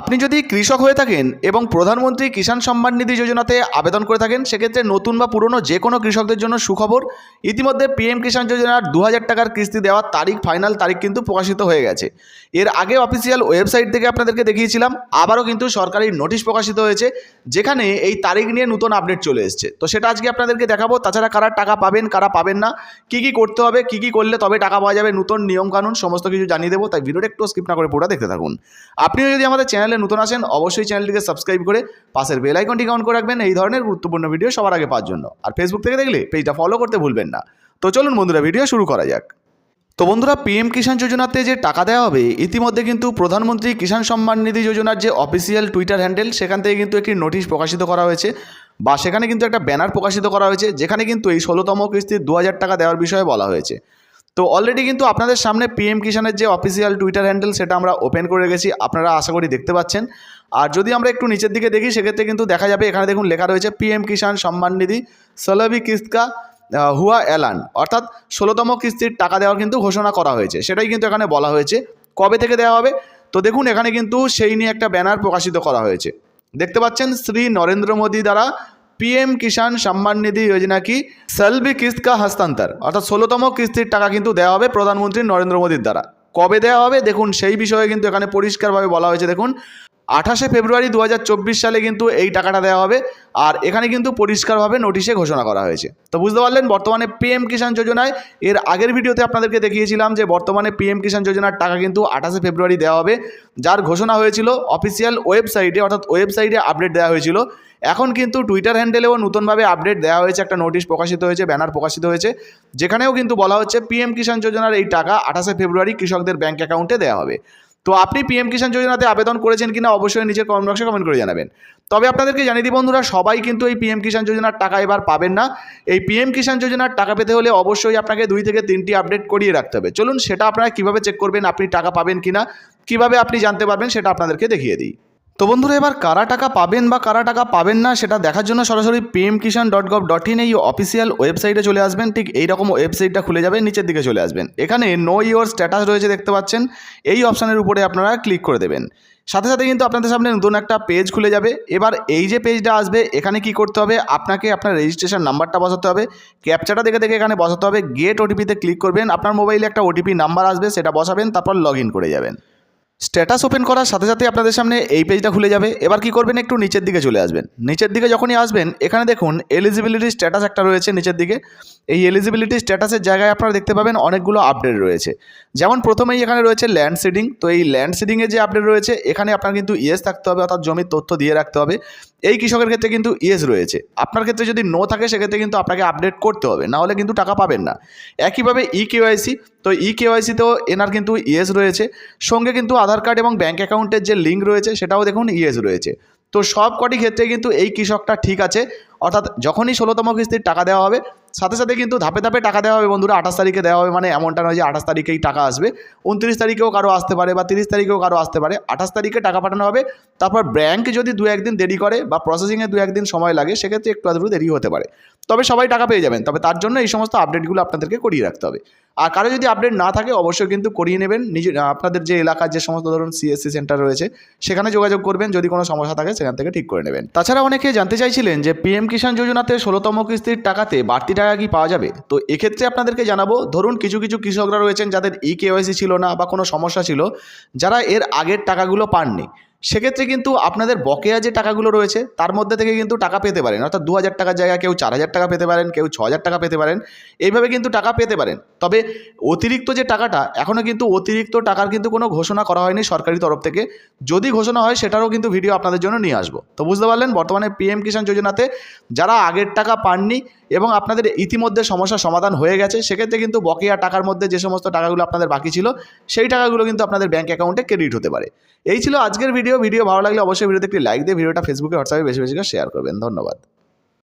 আপনি যদি কৃষক হয়ে থাকেন এবং প্রধানমন্ত্রী কিষাণ সম্মান নিধি যোজনাতে আবেদন করে থাকেন, সেক্ষেত্রে নতুন বা পুরনো যে কোনো কৃষকদের জন্য সুখবর। ইতিমধ্যে পিএম কিষাণ যোজনার দু হাজার টাকার কিস্তি দেওয়ার তারিখ ফাইনাল তারিখ কিন্তু প্রকাশিত হয়ে গেছে। এর আগে অফিসিয়াল ওয়েবসাইট থেকে আপনাদেরকে দেখিয়েছিলাম, আবারও কিন্তু সরকারি নোটিশ প্রকাশিত হয়েছে, যেখানে এই তারিখ নিয়ে নতুন আপডেট চলে এসেছে। তো সেটা আজকে আপনাদেরকে দেখাবো, তাছাড়া কারা টাকা পাবেন, কারা পাবেন না, কী কী করতে হবে, কী কী করলে তবে টাকা পাওয়া যাবে, নতুন নিয়মকানুন, সমস্ত কিছু জানিয়ে দেবো, তাই ভিডিওটা একটু স্কিপ না করে পুরোটা দেখতে থাকুন। আপনিও যদি আমাদের চ্যানেলে নতুন আসেন অবশ্যই চ্যানেলটিকে সাবস্ক্রাইব করে পাশের বেল আইকনটিকে অন করে রাখবেন। এই ধরনের গুরুত্বপূর্ণ ভিডিও সবার আগে পাওয়ার জন্য। আর ফেসবুক থেকে দেখলে পেজটা ফলো করতে ভুলবেন না। তো চলুন বন্ধুরা ভিডিও শুরু করা যাক। তো বন্ধুরা পিএম কিষাণ যোজনাতে যে টাকা দেওয়া হবে, ইতিমধ্যে কিন্তু প্রধানমন্ত্রী কিষাণ সম্মান নিধি যোজনার যে অফিসিয়াল টুইটার হ্যান্ডেল সেখান থেকে কিন্তু একটি নোটিশ প্রকাশিত করা হয়েছে। বা সেখানে কিন্তু একটা ব্যানার প্রকাশিত করা হয়েছে, যেখানে কিন্তু এই ষোলোতম কিস্তির দু হাজার টাকা দেওয়ার বিষয়ে বলা হয়েছে। তো অলরেডি কিন্তু আপনাদের সামনে পিএম কিষাণের যে অফিসিয়াল টুইটার হ্যান্ডেল সেটা আমরা ওপেন করে রেখেছি, আপনারা আশা করি দেখতে পাচ্ছেন। আর যদি আমরা একটু নিচের দিকে দেখি, সেক্ষেত্রে কিন্তু দেখা যাবে এখানে দেখুন লেখা রয়েছে পিএম কিষাণ সম্মান নিধি সলভি কিস্কা হুয়া এলান অর্থাৎ ষোলোতম কিস্তির টাকা দেওয়ার কিন্তু ঘোষণা করা হয়েছে। সেটাই কিন্তু এখানে বলা হয়েছে। কবে থেকে দেওয়া হবে? তো দেখুন এখানে কিন্তু সেই নিয়ে একটা ব্যানার প্রকাশিত করা হয়েছে। দেখতে পাচ্ছেন শ্রী নরেন্দ্র মোদী দ্বারা পিএম কিষাণ সম্মান নিধি যোজনা কি সেলবি কিস্ত কা হস্তান্তর অর্থাৎ ষোলোতম কিস্তির টাকা কিন্তু দেওয়া হবে প্রধানমন্ত্রী নরেন্দ্র মোদীর দ্বারা। কবে দেওয়া হবে? দেখুন, সেই বিষয়ে কিন্তু এখানে পরিষ্কারভাবে বলা হয়েছে। দেখুন, আঠাশে ফেব্রুয়ারি দু হাজার চব্বিশ সালে কিন্তু এই টাকাটা দেওয়া হবে। আর এখানে কিন্তু পরিষ্কারভাবে নোটিশে ঘোষণা করা হয়েছে। তো বুঝতে পারলেন, বর্তমানে পিএম কিষাণ যোজনায় এর আগের ভিডিওতে আপনাদেরকে দেখিয়েছিলাম যে বর্তমানে পিএম কিষাণ যোজনার টাকা কিন্তু আঠাশে ফেব্রুয়ারি দেওয়া হবে। যার ঘোষণা হয়েছিল, অফিসিয়াল ওয়েবসাইটে, অর্থাৎ ওয়েবসাইটে আপডেট দেওয়া হয়েছিল। এখন কিন্তু টুইটার হ্যান্ডেলেও নতুনভাবে আপডেট দেওয়া হয়েছে, একটা নোটিশ প্রকাশিত হয়েছে ব্যানার প্রকাশিত হয়েছে, যেখানেও কিন্তু বলা হচ্ছে পিএম কিষাণ যোজনার এই টাকা আঠাশে ফেব্রুয়ারি কৃষকদের ব্যাঙ্ক অ্যাকাউন্টে দেওয়া হবে। তো আপনি পিএম কিষাণ যোজনাতে আবেদন করেছেন কিনা অবশ্যই নিজের কমেন্ট বক্সে কমেন্ট করে জানাবেন। তবে আপনাদেরকে জানিয়ে দিই বন্ধুরা, সবাই কিন্তু এই পিএম কিষাণ যোজনার টাকা এবার পাবেন না। এই পিএম কিষাণ যোজনার টাকা পেতে হলে অবশ্যই আপনাকে দুই থেকে তিনটি আপডেট করিয়ে রাখতে হবে। চলুন সেটা আপনারা কীভাবে চেক করবেন, আপনি টাকা পাবেন কিনা, কীভাবে আপনি জানতে পারবেন সেটা আপনাদেরকে দেখিয়ে দিই। তো বন্ধুরা, এবার কারা টাকা পাবেন বা কারা টাকা পাবেন না সেটা দেখার জন্য সরাসরি PM Kisan dot gov dot in এই অফিসিয়াল ওয়েবসাইটে চলে আসবেন। ঠিক এইরকম ওয়েবসাইটটা খুলে যাবে, নিচের দিকে চলে আসবেন। এখানে নো ইওর স্ট্যাটাস রয়েছে দেখতে পাচ্ছেন। এই অপশানের উপরে আপনারা ক্লিক করে দেবেন। সাথে সাথে কিন্তু আপনাদের সামনে নতুন একটা পেজ খুলে যাবে। এবার এই যে পেজটা আসবে, এখানে কি করতে হবে? আপনাকে আপনার রেজিস্ট্রেশন নাম্বারটা বসাতে হবে। ক্যাপচাটা দেখে দেখে এখানে বসাতে হবে। গেট ওটিপিতে ক্লিক করবেন। আপনার মোবাইলে একটা ওটিপি নাম্বার আসবে, সেটা বসাবেন, তারপর লগ করে যাবেন। স্ট্যাটাস ওপেন করার সাথে সাথে আপনাদের সামনে এই পেজটা খুলে যাবে। এবার কি করবেন? একটু নিচের দিকে চলে আসবেন। নিচের দিকে যখনই আসবেন, এখানে দেখুন এলিজিবিলিটি স্ট্যাটাস একটা রয়েছে নিচের দিকে। এই এলিজিবিলিটি স্ট্যাটাসের জায়গায় আপনারা দেখতে পাবেন অনেকগুলো আপডেট রয়েছে। যেমন প্রথমেই এখানে রয়েছে ল্যান্ড সিডিং তো এই ল্যান্ড সিডিংয়ের যে আপডেট রয়েছে, এখানে আপনার কিন্তু ইয়েস থাকতে হবে, অর্থাৎ জমির তথ্য দিয়ে রাখতে হবে। এই কৃষকের ক্ষেত্রে কিন্তু ইয়েস রয়েছে। আপনার ক্ষেত্রে যদি নো থাকে, সেক্ষেত্রে কিন্তু আপনাকে আপডেট করতে হবে। না হলে কিন্তু টাকা পাবেন না। একইভাবে ই কেওয়াইসি তো ই কেওয়াইসিতেও এনার কিন্তু ইয়েস রয়েছে। সঙ্গে কিন্তু আধার কার্ড এবং ব্যাঙ্ক অ্যাকাউন্টের যে লিঙ্ক রয়েছে, সেটাও দেখুন ইয়েস রয়েছে। তো সব কটি ক্ষেত্রে কিন্তু এই কৃষকটা ঠিক আছে। অর্থাৎ যখনই ষোলোতম কিস্তির টাকা দেওয়া হবে, সাথে সাথে কিন্তু ধাপে ধাপে টাকা দেওয়া হবে বন্ধুরা। আঠাশ তারিখে দেওয়া হবে মানে এমনটা নয় যে আঠাশ তারিখেই টাকা আসবে। উনত্রিশ তারিখেও কারও আসতে পারে বা তিরিশ তারিখেও কারও আসতে পারে। আঠাশ তারিখে টাকা পাঠানো হবে, তারপর ব্যাঙ্ক যদি দু একদিন দেরি করে বা প্রসেসিংয়ে দু একদিন সময় লাগে, সেক্ষেত্রে একটু আধটু দেরি হতে পারে। তবে সবাই টাকা পেয়ে যাবেন। তবে তার জন্য এই সমস্ত আপডেটগুলো আপনাদেরকে করিয়ে রাখতে হবে। আর কারও যদি আপডেট না থাকে, অবশ্যই কিন্তু করিয়ে নেবেন। নিজে আপনাদের যে এলাকার যে সমস্ত ধরুন সিএসসি সেন্টার রয়েছে, সেখানে যোগাযোগ করবেন। যদি কোনো সমস্যা থাকে, সেখান থেকে ঠিক করে নেবেন। তাছাড়া অনেকে জানতে চাইছিলেন যে পিএম কিষাণ যোজনাতে ষোলোতম কিস্তির টাকাতে বাড়তি টাকা কি পাওয়া যাবে? তো এক্ষেত্রে আপনাদেরকে জানাব, ধরুন কিছু কিছু কৃষকরা রয়েছেন যাদের ই কেওয়াইসি ছিল না বা কোনো সমস্যা ছিল, যারা এর আগের টাকাগুলো পাননি। সেক্ষেত্রে কিন্তু আপনাদের বকেয়া যে টাকাগুলো রয়েছে, তার মধ্যে থেকে কিন্তু টাকা পেতে পারেন। অর্থাৎ দু হাজার টাকার জায়গায় কেউ চার হাজার টাকা পেতে পারেন, কেউ ছ হাজার টাকা পেতে পারেন, এইভাবে কিন্তু টাকা পেতে পারেন। তবে অতিরিক্ত যে টাকাটা এখনও কিন্তু অতিরিক্ত টাকার কিন্তু কোনো ঘোষণা করা হয়নি সরকারি তরফ থেকে। যদি ঘোষণা হয়, সেটারও কিন্তু ভিডিও আপনাদের জন্য নিয়ে আসব। তো বুঝতে পারলেন, বর্তমানে পিএম কিষাণ যোজনাতে যারা আগের টাকা পাননি এবং আপনাদের ইতিমধ্যে সমস্যার সমাধান হয়ে গেছে, সেক্ষেত্রে কিন্তু বকেয়া টাকার মধ্যে যে সমস্ত টাকাগুলো আপনাদের বাকি ছিল, সেই টাকাগুলো কিন্তু আপনাদের ব্যাঙ্ক অ্যাকাউন্টে ক্রেডিট হতে পারে। এই ছিল আজকের ভিডিও ভিডিও ভালো লাগলে অবশ্যই ভিডিওতে একটি লাইক দিয়ে ভিডিওটা ফেসবুকে হোয়াটসঅ্যাপে বেশি বেশি করে শেয়ার করবেন। ধন্যবাদ।